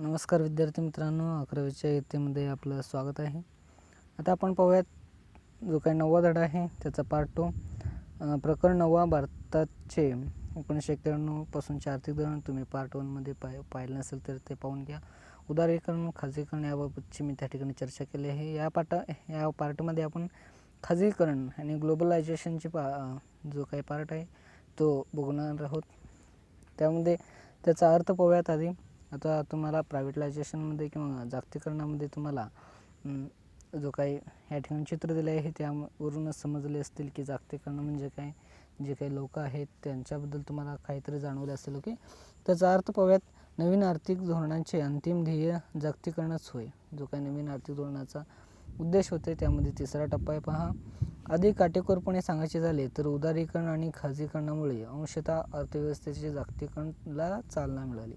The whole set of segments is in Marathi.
नमस्कार विद्यार्थी मित्रांनो अकरावीच्या इयत्तेमध्ये आपलं स्वागत आहे. आता आपण पाहूयात जो काही नववा धडा आहे त्याचा पार्ट टू प्रकरण नववा भारताचे एकोणीसशे एक्क्याण्णवपासूनचे आर्थिक धोरण तुम्ही पार्ट वनमध्ये पाय पाहिलं नसेल तर ते पाहून घ्या. उदारीकरण खाजगीकरण याबाबतची मी त्या ठिकाणी चर्चा केली आहे. या पाटा या पार्टमध्ये आपण खाजगीकरण आणि ग्लोबलायझेशनची पा जो काही पार्ट आहे तो बघणार आहोत. त्यामध्ये त्याचा अर्थ पाहूयात आधी. आता तुम्हाला प्रायव्हेटलायझेशनमध्ये किंवा जागतिकरणामध्ये तुम्हाला जो काही या ठिकाणी चित्र दिलं आहे त्यावरूनच समजले असतील की जागतिकरण म्हणजे काय? जे काही लोक आहेत त्यांच्याबद्दल तुम्हाला काहीतरी जाणवले असेल ओके? त्याचा अर्थ पाहूयात नवीन आर्थिक धोरणांचे अंतिम ध्येय जागतिकरणच होय. जो काही नवीन आर्थिक धोरणाचा उद्देश होते त्यामध्ये तिसरा टप्पा आहे पहा. अधिक काटेकोरपणे सांगायचे झाले तर उदारीकरण आणि खाजगीकरणामुळे अंशतः अर्थव्यवस्थेचे जागतिकरणला चालना मिळाली.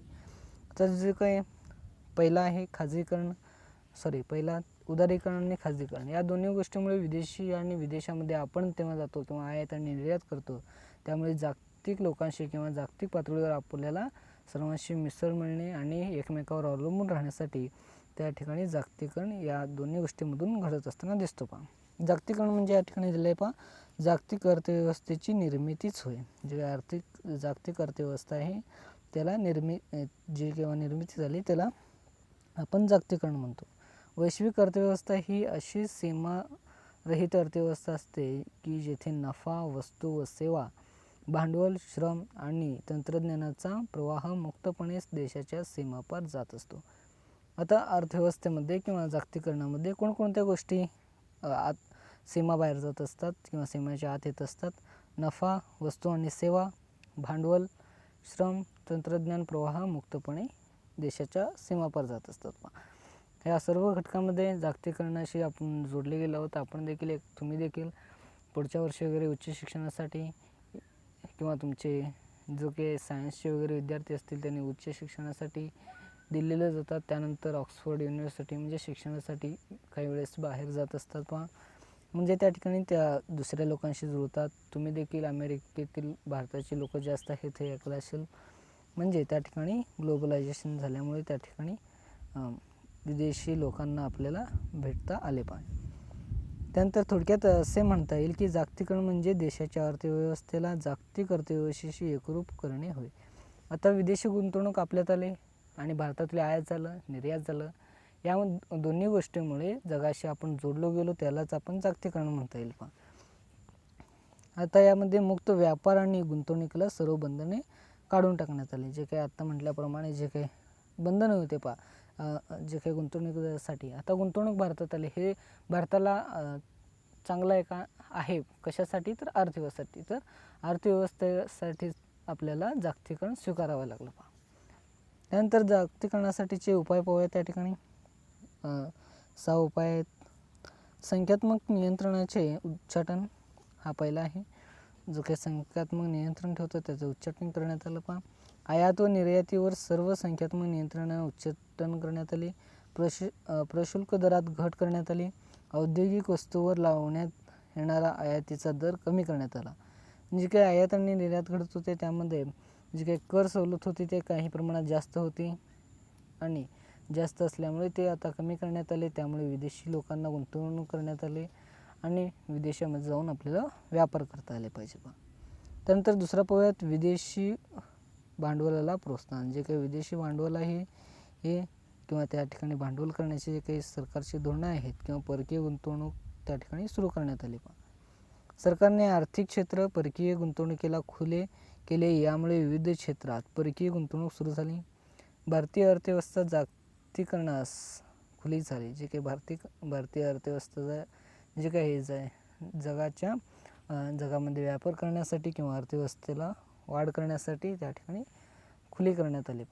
तर जे काही पहिला आहे खाजगीकरण सॉरी पहिला उदारीकरण आणि खाजगीकरण. या दोन्ही गोष्टीमुळे विदेशी आणि विदेशामध्ये आपण तेव्हा जातो किंवा आयात आणि निर्यात करतो. त्यामुळे जागतिक लोकांशी किंवा जागतिक पातळीवर आपल्याला सर्वांशी मिसळ मिळणे आणि एकमेकावर अवलंबून राहण्यासाठी त्या ठिकाणी जागतिकरण या दोन्ही गोष्टीमधून घडत असताना दिसतो पहा. जागतिकरण म्हणजे या ठिकाणी दिलं आहे पहा जागतिक अर्थव्यवस्थेची निर्मितीच होय. जे आर्थिक जागतिक अर्थव्यवस्था आहे त्याला निर्मि जे जी निर्मिती झाली त्याला आपण जागतिकरण म्हणतो. वैश्विक अर्थव्यवस्था ही अशी सीमा रहित अर्थव्यवस्था असते की जेथे नफा वस्तू व सेवा भांडवल श्रम आणि तंत्रज्ञानाचा प्रवाह मुक्तपणे देशाच्या सीमापार जात असतो. आता अर्थव्यवस्थेमध्ये किंवा जागतिकरणामध्ये कोणकोणत्या गोष्टी आत आत सीमाबाहेर जात असतात किंवा सीमेच्या आत येत असतात? नफा वस्तू आणि सेवा भांडवल श्रम तंत्रज्ञान प्रवाह मुक्तपणे देशाच्या सीमापार जात असतात. पहा. या सर्व घटकांमध्ये जागतिकरणाशी आपण जोडले गेलो आहोत. आपण देखील एक तुम्ही देखील पुढच्या वर्षी वगैरे उच्च शिक्षणासाठी किंवा तुमचे जो काही सायन्सचे वगैरे विद्यार्थी असतील त्यांनी उच्च शिक्षणासाठी दिल्लीला जातात. त्यानंतर ऑक्सफोर्ड युनिव्हर्सिटी म्हणजे शिक्षणासाठी काही वेळेस बाहेर जात असतात. पहा म्हणजे त्या ठिकाणी त्या दुसऱ्या लोकांशी जुळतात. तुम्ही देखील अमेरिकेतील भारताची लोक जास्त आहेत हे ऐकलं असेल. म्हणजे त्या ठिकाणी ग्लोबलायझेशन झाल्यामुळे त्या ठिकाणी विदेशी लोकांना आपल्याला भेटता आले पाहिजे. त्यानंतर थोडक्यात असे म्हणता येईल की जागतिकरण म्हणजे देशाच्या अर्थव्यवस्थेला जागतिक अर्थव्यवस्थेशी एकरूप करणे होय. आता विदेशी गुंतवणूक आपल्यात आले आणि भारतातले आयात झालं निर्यात झालं या दोन्ही गोष्टीमुळे जगाशी आपण जोडलो गेलो त्यालाच आपण जागतिकरण म्हणता येईल पहा आता यामध्ये मुक्त व्यापार आणि गुंतवणुकीला सर्व बंधने काढून टाकण्यात आले. जे काही आत्ता म्हटल्याप्रमाणे जे काही बंधनं होते पहा जे काही गुंतवणुकीसाठी. आता गुंतवणूक भारतात आली. हे भारताला चांगला एका आहे. कशासाठी? तर अर्थव्यवस्थेसाठी. तर अर्थव्यवस्थेसाठी आपल्याला जागतिकरण स्वीकारावं लागलं पहा. त्यानंतर जागतिकरणासाठीचे उपाय पाहूया त्या ठिकाणी. सहा उपाय आहेत. संख्यात्मक नियंत्रणाचे उच्चाटन हा पहिला आहे. जो काही संख्यात्मक नियंत्रण ठेवतो त्याचं उच्चाटन करण्यात आलं पहा. आयात व निर्यातीवर सर्व संख्यात्मक नियंत्रण उच्चाटन करण्यात आले. प्रशु प्रशुल्क दरात घट करण्यात आली. औद्योगिक वस्तूवर लावण्यात येणारा आयातीचा दर कमी करण्यात आला. जे काही आयात आणि निर्यात घडत होते त्यामध्ये जी काही कर सवलत होती ते काही प्रमाणात जास्त होती आणि जास्त असल्यामुळे ते आता कमी करण्यात आले. त्यामुळे विदेशी लोकांना गुंतवणूक करण्यात आले. आणि विदेशामध्ये जाऊन आपल्याला व्यापार करता आले पाहिजे पहा त्यानंतर दुसरा पाहूयात विदेशी भांडवलाला प्रोत्साहन. जे काही विदेशी भांडवल आहे हे किंवा त्या ठिकाणी भांडवल करण्याचे जे काही सरकारचे धोरणं आहेत किंवा परकीय गुंतवणूक त्या ठिकाणी सुरू करण्यात आली पहा सरकारने आर्थिक क्षेत्र परकीय गुंतवणुकीला खुले केले यामुळे विविध क्षेत्रात परकीय गुंतवणूक सुरू झाली. भारतीय अर्थव्यवस्था जागतिकरणास खुली झाली. जे काही भारतीय भारतीय अर्थव्यवस्था म्हणजे जे काही हेच आहे जगाच्या जगामध्ये व्यापार करण्यासाठी किंवा अर्थव्यवस्थेला वाढ करण्यासाठी त्या ठिकाणी खुली करण्यात आले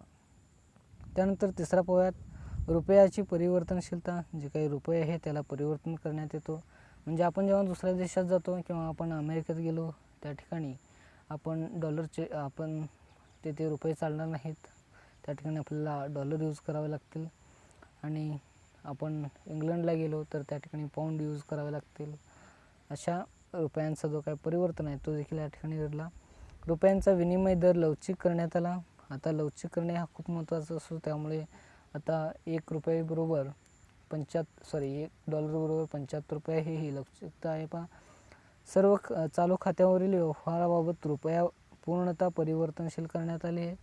त्यानंतर तिसरा पोह्यात रुपयाची परिवर्तनशीलता. जे काही रुपये आहे त्याला परिवर्तन करण्यात येतो. म्हणजे आपण जेव्हा दुसऱ्या देशात जातो किंवा आपण अमेरिकेत गेलो त्या ठिकाणी आपण डॉलरचे आपण तेथे रुपये चालणार नाहीत. त्या ठिकाणी आपल्याला डॉलर यूज करावे लागतील. आणि आपण इंग्लंडला गेलो तर त्या ठिकाणी पाऊंड यूज करावे लागतील. अशा रुपयांचा जो काय परिवर्तन आहे तो देखील या ठिकाणी घडला. रुपयांचा विनिमय दर लवचिक करण्यात आला. आता लवचिक करणे हा खूप महत्त्वाचा असतो. त्यामुळे आता एक रुपयाबरोबर पंच्याहत्तर सॉरी एक डॉलरबरोबर पंच्याहत्तर रुपये हे ही लवचिकता आहे. पहा सर्व ख चालू खात्यावरील व्यवहाराबाबत रुपया पूर्णतः परिवर्तनशील करण्यात आले आहे.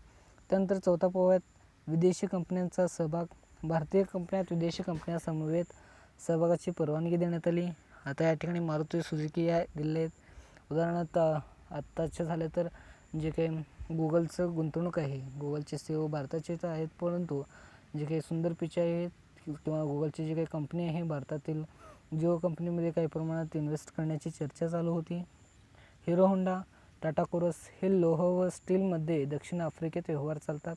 त्यानंतर चौथा पोव्यात विदेशी कंपन्यांचा सहभाग. भारतीय कंपन्यात विदेशी कंपन्यासमवेत सहभागाची परवानगी देण्यात आली. आता या ठिकाणी मारुती सुझुकी या दिले आहेत उदाहरणार्थ आत्ताच्या झाले तर जे काही गुगलचं गुंतवणूक आहे गुगलचे सी भारताचे भारताचेच आहेत परंतु जे काही सुंदर पिचर आहेत किंवा गुगलची जी काही कंपनी आहे भारतातील जिओ कंपनीमध्ये काही प्रमाणात इन्व्हेस्ट करण्याची चर्चा चालू होती. हिरो होंडा टाटा कोरस हे लोह व स्टीलमध्ये दक्षिण आफ्रिकेत व्यवहार चालतात.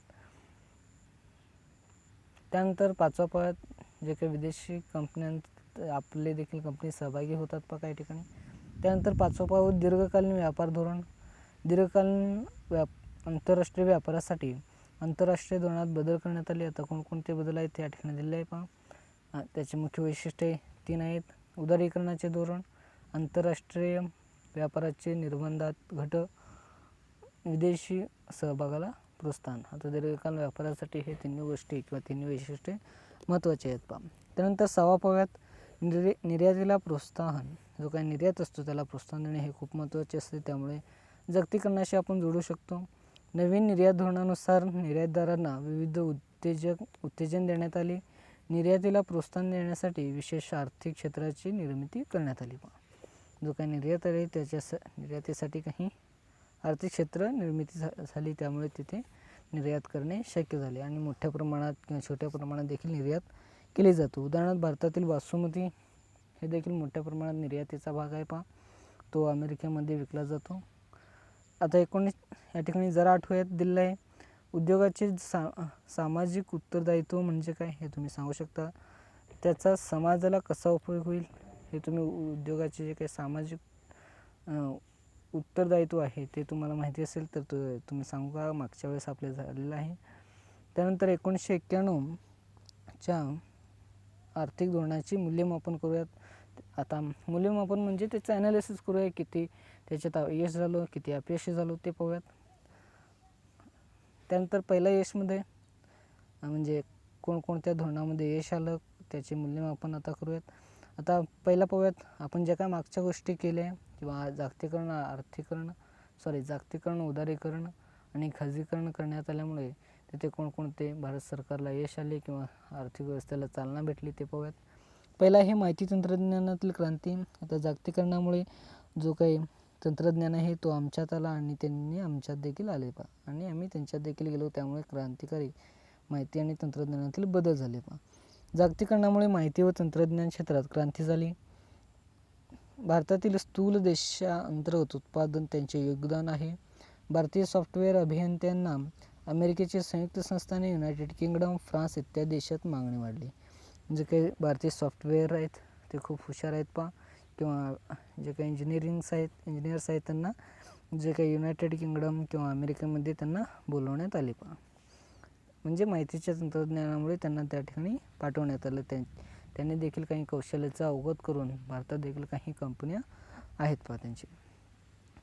त्यानंतर पाचवा पळ्यात जे काही विदेशी कंपन्यांत आपले देखील कंपनी सहभागी होतात पा काही ठिकाणी. त्यानंतर पाचवा पाव दीर्घकालीन व्यापार धोरण. दीर्घकालीन व्याप आंतरराष्ट्रीय व्यापारासाठी आंतरराष्ट्रीय धोरणात बदल करण्यात आले. आता कोणकोणते बदल आहेत त्या ठिकाणी दिले आहे पहा. त्याचे मुख्य वैशिष्ट्ये तीन आहेत. उदारीकरणाचे धोरण आंतरराष्ट्रीय व्यापाराचे निर्बंधात घट विदेशी सहभागाला प्रोत्साहन आता दीर्घकालीन व्यापारासाठी हे तिन्ही गोष्टी किंवा तिन्ही वैशिष्ट्ये महत्त्वाचे आहेत पहा. त्यानंतर सहावा पव्यात निर्य निर्यातीला प्रोत्साहन. जो काही निर्यात असतो त्याला प्रोत्साहन देणे हे खूप महत्त्वाचे असते. त्यामुळे जागतिकरणाशी आपण जोडू शकतो. नवीन निर्यात धोरणानुसार निर्यातदारांना विविध उत्तेजक उत्तेजन देण्यात आले. निर्यातीला प्रोत्साहन देण्यासाठी विशेष आर्थिक क्षेत्राची निर्मिती करण्यात आली पहा. जो काही निर्यात आहे त्याच्या स निर्यातीसाठी काही आर्थिक क्षेत्र निर्मिती झा झाली त्यामुळे तिथे निर्यात करणे शक्य झाले आणि मोठ्या प्रमाणात किंवा छोट्या प्रमाणात देखील निर्यात केली जातो. उदाहरणार्थ भारतातील बासुमती हे देखील मोठ्या प्रमाणात निर्यातीचा भाग आहे पहा. तो अमेरिकेमध्ये विकला जातो. आता एकोणीस या ठिकाणी जरा आठवड्यात दिलं आहे. उद्योगाचे सा सामाजिक उत्तरदायित्व म्हणजे काय हे तुम्ही सांगू शकता? त्याचा समाजाला कसा उपयोग होईल हे तुम्ही उद्योगाचे जे काही सामाजिक उत्तरदायित्व आहे ते तुम्हाला माहिती असेल तर तु तुम्ही सांगू. का मागच्या वेळेस आपल्या झालेलं आहे. त्यानंतर एकोणीसशे एक्क्याण्णवच्या आर्थिक धोरणाची मूल्यमापन करूयात. आता मूल्यमापन म्हणजे त्याचं ॲनालिसिस करूया. किती त्याच्यात यश झालो किती अपयशी झालो ते पाहूयात. त्यानंतर पहिल्या यशमध्ये म्हणजे कोणकोणत्या धोरणामध्ये यश आलं त्याचे मूल्यमापन आता करूयात. आता पहिला पाहूयात. आपण ज्या काय मागच्या गोष्टी केल्या किंवा जागतिकरण आर्थिकरण सॉरी जागतिकरण उदारीकरण आणि खाजगीकरण करण्यात आल्यामुळे तिथे कोणकोणते भारत सरकारला यश आले किंवा आर्थिक व्यवस्थेला चालना भेटली ते पाहूयात. पहिला हे माहिती तंत्रज्ञानातील क्रांती. आता जागतिकरणामुळे जो काही तंत्रज्ञान आहे तो आमच्यात आला आणि त्यांनी आमच्यात देखील आले पा आणि आम्ही त्यांच्यात देखील गेलो त्यामुळे क्रांतिकारी माहिती आणि तंत्रज्ञानातील बदल झाले पा जागतिकरणामुळे माहिती व तंत्रज्ञान क्षेत्रात क्रांती झाली. भारतातील स्थूल देशांतर्गत उत्पादन त्यांचे योगदान आहे. भारतीय सॉफ्टवेअर अभियंत्यांना अमेरिकेचे संयुक्त संस्थाने युनायटेड किंगडम फ्रान्स इत्यादी देशात मागणी वाढली. जे काही भारतीय सॉफ्टवेअर आहेत ते खूप हुशार आहेत पा किंवा जे काही इंजिनिअरिंग्स आहेत इंजिनियर्स आहेत त्यांना जे काही युनायटेड किंगडम किंवा अमेरिकेमध्ये त्यांना बोलवण्यात आले पा म्हणजे माहितीच्या तंत्रज्ञानामुळे त्यांना त्या ठिकाणी पाठवण्यात आलं. त्यां त्यांनी देखील काही कौशल्याचा अवगत करून भारतात देखील काही कंपन्या आहेत पहा त्यांची.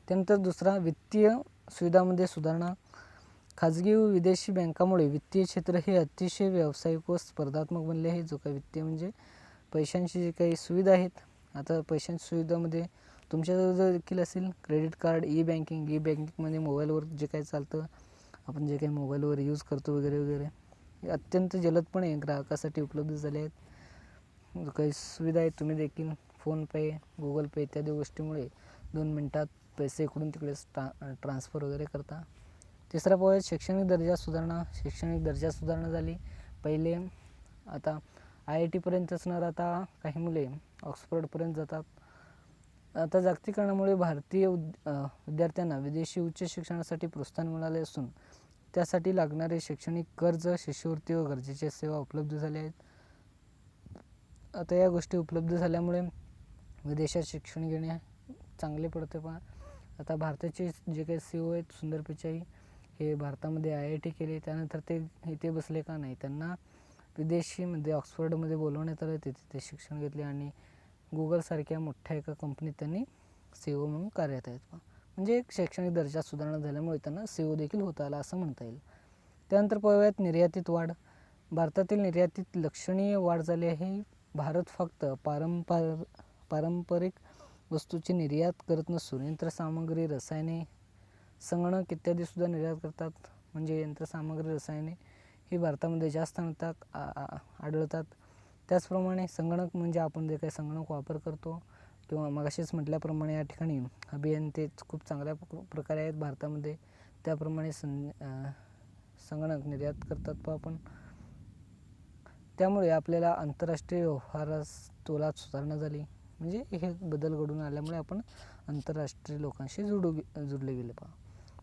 त्यानंतर दुसरा वित्तीय सुविधामध्ये सुधारणा. खाजगी व विदेशी बँकामुळे वित्तीय क्षेत्र हे अतिशय व्यावसायिक व स्पर्धात्मक बनले आहे. जो काही वित्तीय म्हणजे पैशांची जी काही सुविधा आहेत आता पैशांच्या सुविधामध्ये तुमच्याजवळ जर देखील असेल credit card E banking E बँकिंगमध्ये मोबाईलवर जे काही चालतं आपण जे काही मोबाईलवर यूज करतो वगैरे वगैरे हे अत्यंत जलदपणे ग्राहकासाठी उपलब्ध झाले आहेत. म्हणजे काही सुविधा आहेत तुम्ही देखील फोनपे गुगल पे इत्यादी गोष्टीमुळे दोन मिनटात पैसे इकडून तिकडे ट्रा ट्रान्सफर वगैरे करता. तिसरा पोय शैक्षणिक दर्जा सुधारणा. शैक्षणिक दर्जा सुधारणा झाली. पहिले आता आय आय टीपर्यंत असणार आता काही मुले ऑक्सफर्डपर्यंत जातात. आता जागतिकरणामुळे भारतीय उद विद्यार्थ्यांना विदेशी उच्च शिक्षणासाठी प्रोत्साहन मिळाले असून त्यासाठी लागणारे शैक्षणिक कर्ज शिष्यवृत्ती व गरजेच्या सेवा उपलब्ध झाल्या आहेत. आता या गोष्टी उपलब्ध झाल्यामुळे विदेशात शिक्षण घेणे चांगले पडते. पहा आता भारताचे जे काही सी ओ आहेत सुंदर पिचाई हे भारतामध्ये आय आय टी केले. त्यानंतर ते इथे बसले का नाही? त्यांना विदेशीमध्ये म्हणजे ऑक्सफर्डमध्ये बोलवण्यात आलं. ते तिथे शिक्षण घेतले आणि गुगलसारख्या मोठ्या एका कंपनीत त्यांनी सी ओ म्हणून कार्यरत आहेत. पहा म्हणजे एक शैक्षणिक दर्जा सुधारणा झाल्यामुळे त्यांना सी ओ देखील होता आला असं म्हणता येईल. त्यानंतर पाहूयात निर्यातीत वाढ. भारतातील निर्यातीत लक्षणीय वाढ झाली आहे. भारत फक्त पारंपार पारंपरिक वस्तूची निर्यात करत नसून यंत्रसामग्री रसायने संगणक इत्यादीसुद्धा निर्यात करतात. म्हणजे यंत्रसामग्री रसायने ही भारतामध्ये जास्त आणतात आढळतात. त्याचप्रमाणे संगणक म्हणजे आपण जे काही संगणक वापर करतो किंवा मगाशीच म्हटल्याप्रमाणे या ठिकाणी अभियंतेच खूप चांगल्या प्र- प्रकारे आहेत भारतामध्ये. त्याप्रमाणे सं संगणक निर्यात करतात व आपण. त्यामुळे आपल्याला आंतरराष्ट्रीय व्यवहारास तोलात सुधारणा झाली. म्हणजे हे बदल घडून आल्यामुळे आपण आंतरराष्ट्रीय लोकांशी जुडू जुडले गेले पहा.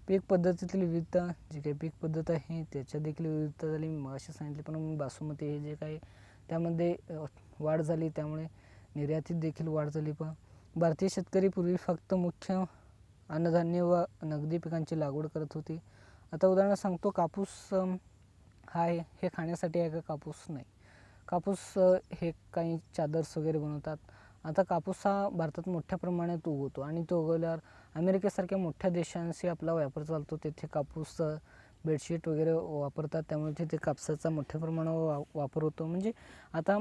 पीक पद्धतीतील विविधता जी काही पीक पद्धत आहे त्याच्यात देखील विविधता झाली. मी असे सांगितले पण बासमती हे जे काही त्यामध्ये वाढ झाली त्यामुळे निर्यातीत देखील वाढ झाली पहा. भारतीय शेतकरी पूर्वी फक्त मुख्य अन्नधान्य व नगदी पिकांची लागवड करत होती. आता उदाहरण सांगतो कापूस हा आहे. हे खाण्यासाठी आहे का कापूस? नाही. कापूस हे काही चादर्स वगैरे बनवतात. आता कापूस हा भारतात मोठ्या प्रमाणात उगवतो आणि तो उगवल्यावर अमेरिकेसारख्या मोठ्या देशांशी आपला व्यापार चालतो. तेथे कापूस बेडशीट वगैरे वापरतात. त्यामुळे तिथे कापसाचा मोठ्या प्रमाणावर वा वापर होतो. म्हणजे आता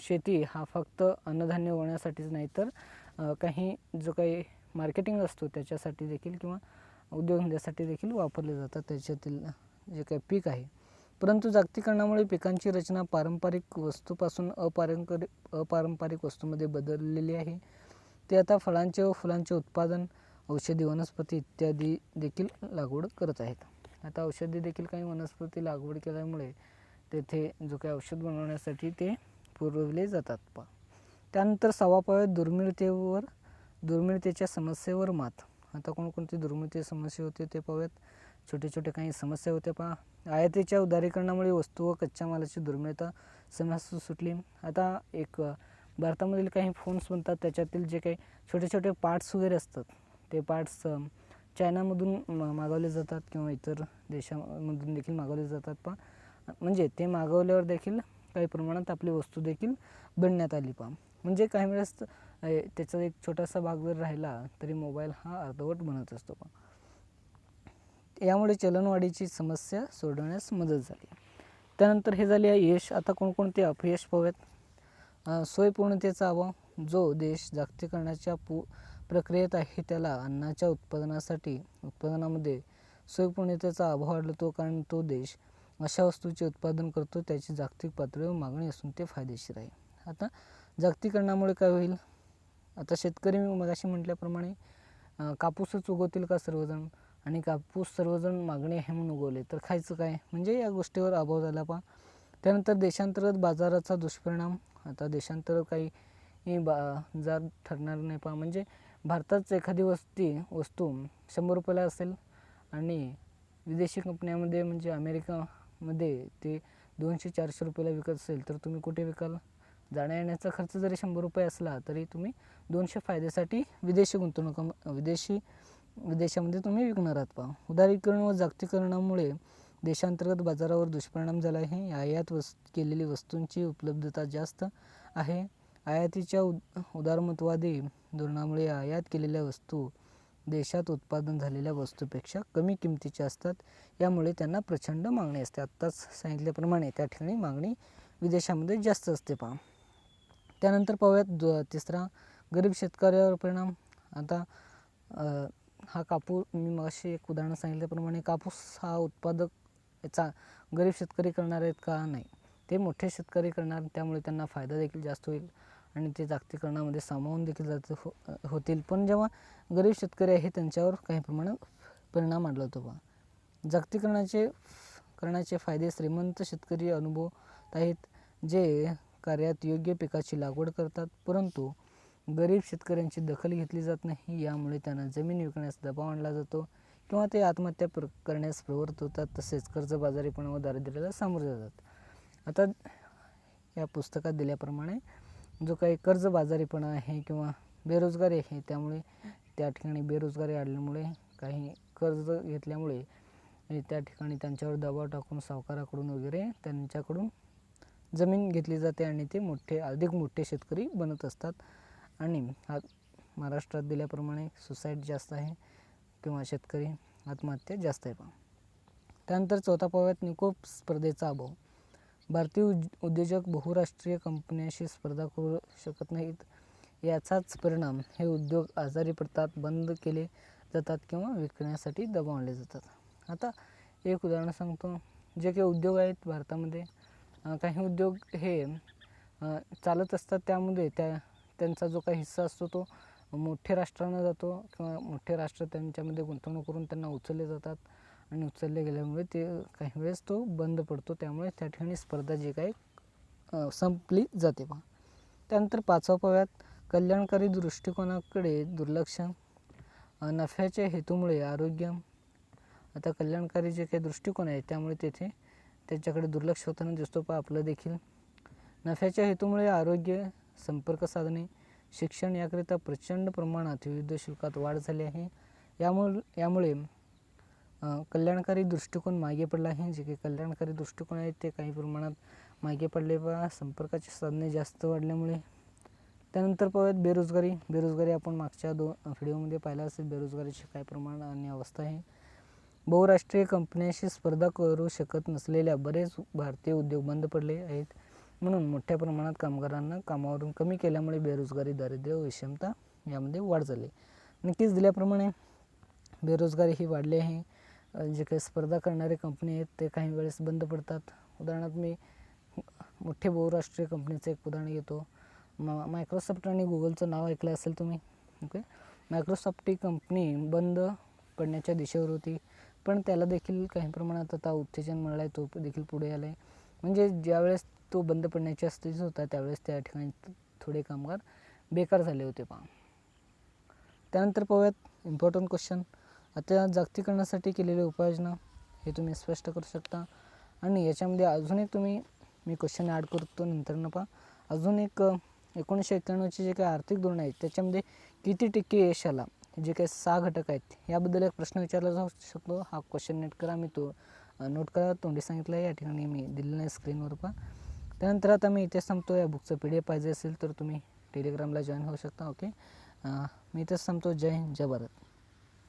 शेती हा फक्त अन्नधान्य उगवण्यासाठीच नाही तर काही जो काही मार्केटिंग असतो त्याच्यासाठी देखील किंवा उद्योगधंद्यासाठी देखील वापरले जातात. त्याच्यातील जे काही पीक आहे परंतु जागतिकरणामुळे पिकांची रचना पारंपरिक वस्तूपासून अपारंपरिक अपारंपरिक वस्तूमध्ये बदललेली आहे. ते आता फळांचे व फुलांचे उत्पादन औषधी वनस्पती इत्यादी देखील लागवड करत आहेत. आता औषधी देखील काही वनस्पती लागवड केल्यामुळे तेथे जो काही औषध बनवण्यासाठी ते पुरवले जातात पा. त्यानंतर सवा पाव्यात दुर्मिळतेवर दुर्मिळतेच्या समस्येवर मात. आता कोणकोणती दुर्मिळते समस्या होते ते पाहूयात. छोटे छोटे काही समस्या होत्या पहा. आयातीच्या उदारीकरणामुळे वस्तू व कच्च्या मालाची दुर्मिळता समस्या सुटली. आता एक भारतामधील काही फोन्स बनतात त्याच्यातील जे काही छोटे छोटे पार्ट्स वगैरे असतात ते पार्ट्स चायनामधून मागवले जातात किंवा इतर देशामधून देखील मागवले जातात. पहा म्हणजे ते मागवल्यावर देखील काही प्रमाणात आपली वस्तू देखील बनण्यात आली. पहा म्हणजे काही वेळेस त्याचा एक छोटासा भाग जर राहिला तरी मोबाईल हा अर्धवट बनत असतो. पहा यामुळे चलनवाढीची समस्या सोडवण्यास मदत झाली. त्यानंतर हे झाले आहे यश. आता कोणकोणते अपयश पाहूयात अ, स्वयंपूर्णतेचा अभाव जो देश जागतिकरणाच्या पू प्रक्रियेत आहे त्याला अन्नाच्या उत्पादनासाठी उत्पादनामध्ये स्वयंपूर्णतेचा अभाव आढळतो कारण तो देश अशा वस्तूचे उत्पादन करतो त्याची जागतिक पातळीवर मागणी असून ते फायदेशीर आहे. आता जागतिकरणामुळे काय होईल? आता शेतकरी मी मगाशी म्हटल्याप्रमाणे कापूसच उगवतील का सर्वजण? आणि कापूस सर्वजण मागणी आहे म्हणून उगवले. तर खायचं काय? म्हणजे या गोष्टीवर अभाव झाला पहा. त्यानंतर देशांतर्गत बाजाराचा दुष्परिणाम. आता देशांतर्गत काही बा बाजार ठरणार नाही पहा. म्हणजे भारतात एखादी वस्ती वस्तू शंभर रुपयाला असेल आणि विदेशी कंपन्यामध्ये म्हणजे अमेरिकामध्ये ते दोनशे चारशे रुपयाला विकत असेल तर तुम्ही कुठे विकाल? जाण्या येण्याचा खर्च जरी शंभर रुपये असला तरी तुम्ही दोनशे फायद्यासाठी विदेशी गुंतवणूक विदेशी देशामध्ये तुम्ही विकणार आहात पहा. उदारीकरण व जागतिकरणामुळे देशांतर्गत बाजारावर दुष्परिणाम झाला आहे. आयात वस् केलेली वस्तूंची उपलब्धता जास्त आहे. आयातीच्या उद उदारमतवादी धोरणामुळे आयात केलेल्या वस्तू देशात उत्पादन झालेल्या वस्तूपेक्षा कमी किमतीच्या असतात. यामुळे त्यांना प्रचंड मागणी असते. आत्ताच सांगितल्याप्रमाणे त्या ठिकाणी मागणी विदेशामध्ये जास्त असते पहा. त्यानंतर पाहूयात द तिसरा गरीब शेतकऱ्यावर परिणाम. आता हा कापूस मी मगाशी एक उदाहरण सांगितल्याप्रमाणे कापूस हा उत्पादक याचा गरीब शेतकरी करणार आहेत का? नाही. ते मोठे शेतकरी करणार त्यामुळे त्यांना फायदा देखील जास्त होईल आणि ते जागतिकरणामध्ये सामावून देखील जात हो होतील. पण जेव्हा गरीब शेतकरी आहे त्यांच्यावर काही प्रमाणात परिणाम आढळतो बा. जागतिकरणाचे करण्याचे फायदे श्रीमंत शेतकरी अनुभवत आहेत जे कार्यात योग्य पिकाची लागवड करतात परंतु गरीब शेतकऱ्यांची दखल घेतली जात नाही यामुळे त्यांना जमीन विकण्यास दबाव आणला जातो किंवा ते आत्महत्या प्र करण्यास प्रवृत्त होतात तसेच कर्जबाजारीपणा व दारिद्र्याला सामोरे जातात. आता या पुस्तकात दिल्याप्रमाणे जो काही कर्जबाजारीपणा आहे किंवा बेरोजगारी आहे त्यामुळे त्या ठिकाणी बेरोजगारी आढल्यामुळे काही कर्ज घेतल्यामुळे त्या ठिकाणी त्यांच्यावर दबाव टाकून सावकाराकडून वगैरे त्यांच्याकडून जमीन घेतली जाते आणि ते मोठे अधिक मोठे शेतकरी बनत असतात. आणि हा महाराष्ट्रात दिल्याप्रमाणे सुसाईड जास्त आहे किंवा शेतकरी आत्महत्या जास्त आहे पहा त्यानंतर चौथा पाव्यात निकोप स्पर्धेचा अभाव. भारतीय उद उद्योजक बहुराष्ट्रीय कंपन्यांशी स्पर्धा करू शकत नाहीत. याचाच परिणाम हे उद्योग आजारी पडतात बंद केले जातात किंवा विकण्यासाठी दबावले जातात. आता एक उदाहरण सांगतो. जे काही उद्योग आहेत भारतामध्ये काही उद्योग हे चालत असतात त्यामध्ये त्या त्यांचा जो काही हिस्सा असतो तो मोठ्या राष्ट्रांना जातो किंवा मोठे राष्ट्र त्यांच्यामध्ये गुंतवणूक करून त्यांना उचलले जातात आणि उचलले गेल्यामुळे ते काही वेळेस तो बंद पडतो. त्यामुळे त्या ठिकाणी स्पर्धा जी काही संपली जाते पहा त्यानंतर पाचवा पाव्यात कल्याणकारी दृष्टिकोनाकडे दुर्लक्ष. नफ्याच्या हेतूमुळे आरोग्य. आता कल्याणकारी जे काही दृष्टिकोन आहे त्यामुळे तेथे त्याच्याकडे दुर्लक्ष होताना दिसतो. पहा आपलं देखील. नफ्याच्या हेतूमुळे आरोग्य संपर्क साधने शिक्षण याकरिता प्रचंड प्रमाणात विविध शुल्कात वाढ झाली आहे. यामुळे यामुळे कल्याणकारी दृष्टिकोन मागे पडला आहे. जे काही कल्याणकारी दृष्टिकोन आहेत ते काही प्रमाणात मागे पडले पहा संपर्काची साधने जास्त वाढल्यामुळे. त्यानंतर पाहूयात बेरोजगारी. बेरोजगारी आपण मागच्या दो व्हिडिओमध्ये पाहिलं असेल. बेरोजगारीचे काय प्रमाण आणि अवस्था आहे. बहुराष्ट्रीय कंपन्यांशी स्पर्धा करू शकत नसलेल्या बरेच भारतीय उद्योग बंद पडले आहेत. म्हणून मोठ्या प्रमाणात कामगारांना कामावरून कमी केल्यामुळे बेरोजगारी दारिद्र्य व विषमता यामध्ये वाढ झाली. नक्कीच दिल्याप्रमाणे बेरोजगारी ही वाढली आहे. जे काही स्पर्धा करणारे कंपनी आहेत ते काही वेळेस बंद पडतात. उदाहरणार्थ मी मोठे बहुराष्ट्रीय कंपनीचं एक उदाहरण घेतो. मा मायक्रोसॉफ्ट आणि गुगलचं नाव ऐकलं असेल तुम्ही? ओके. मायक्रोसॉफ्ट ही कंपनी बंद पडण्याच्या दिशेवर होती. पण त्याला देखील काही प्रमाणात आता उत्तेजन मिळालं आहे तो देखील पुढे आला आहे म्हणजे ज्यावेळेस तो बंद पडण्याच्या स्थितीत होता त्यावेळेस त्या ठिकाणी थोडे कामगार बेकार झाले होते पहा. त्यानंतर पाहूयात इम्पॉर्टंट क्वेश्चन आता जागतिकरणासाठी केलेले उपाययोजना हे तुम्ही स्पष्ट करू शकता. आणि याच्यामध्ये अजून एक तुम्ही मी क्वेश्चन ॲड करतो नंतर न पहा. अजून एक एकोणीसशे एक्क्याण्णवचे जे काही आर्थिक धोरण आहेत त्याच्यामध्ये किती टक्के यश आला? जे काही सहा घटक आहेत याबद्दल एक प्रश्न विचारला जाऊ शकतो. हा क्वेश्चन नेट करा मी तो नोट करा. तोंडी सांगितलं आहे या ठिकाणी मी दिलेला आहे स्क्रीनवर पहा. त्यानंतर आता मी इथे संपतो या बुकचं पी डी एफ पाहिजे असेल तर तुम्ही टेलिग्रामला जॉईन होऊ शकता ओके? मी इथेच संपतो जय हिंद जय भारत.